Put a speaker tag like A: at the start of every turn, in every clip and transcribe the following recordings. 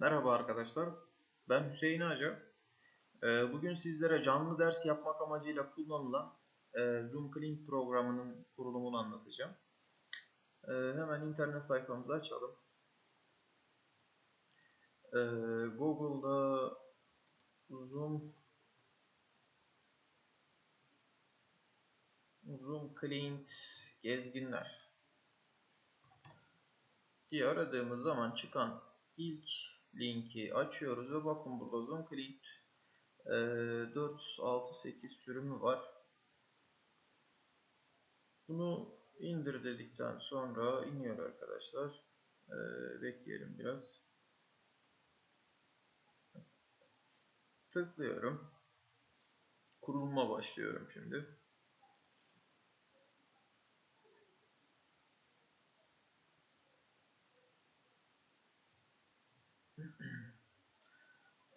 A: Merhaba arkadaşlar, ben Hüseyin Ağaca. Ee, Bugün sizlere canlı ders yapmak amacıyla kullanılan e, Zoom Clean programının kurulumunu anlatacağım. Ee, Hemen internet sayfamızı açalım. Ee, Google'da Zoom Zoom Clean gezginler diye aradığımız zaman çıkan ilk linki açıyoruz ve bakın burada Zoom Clip e, 4, 6, 8 sürümü var. Bunu indir dedikten sonra iniyor arkadaşlar. E, bekleyelim biraz. Tıklıyorum. Kuruluma başlıyorum şimdi.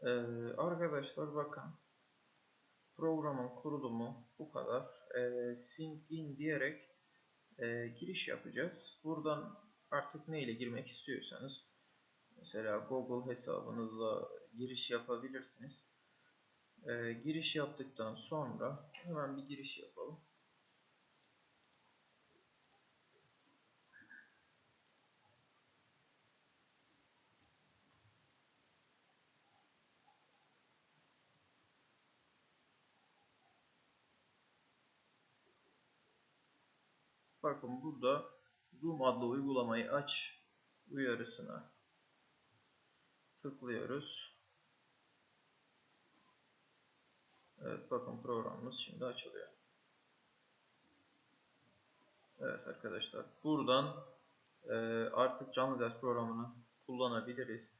A: Ee, arkadaşlar bakın programın kurulumu bu kadar. Ee, sync in diyerek e, giriş yapacağız. Buradan artık ne ile girmek istiyorsanız mesela Google hesabınızla giriş yapabilirsiniz. Ee, giriş yaptıktan sonra hemen bir giriş yapalım. Bakın burada Zoom adlı uygulamayı aç uyarısına tıklıyoruz. Evet bakın programımız şimdi açılıyor. Evet arkadaşlar buradan e, artık canlı ders programını kullanabiliriz.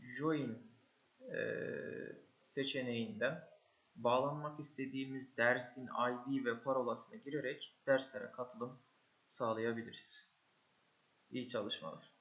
A: Join e, seçeneğinden bağlanmak istediğimiz dersin ID ve parolasını girerek derslere katılım sağlayabiliriz. İyi çalışmalar.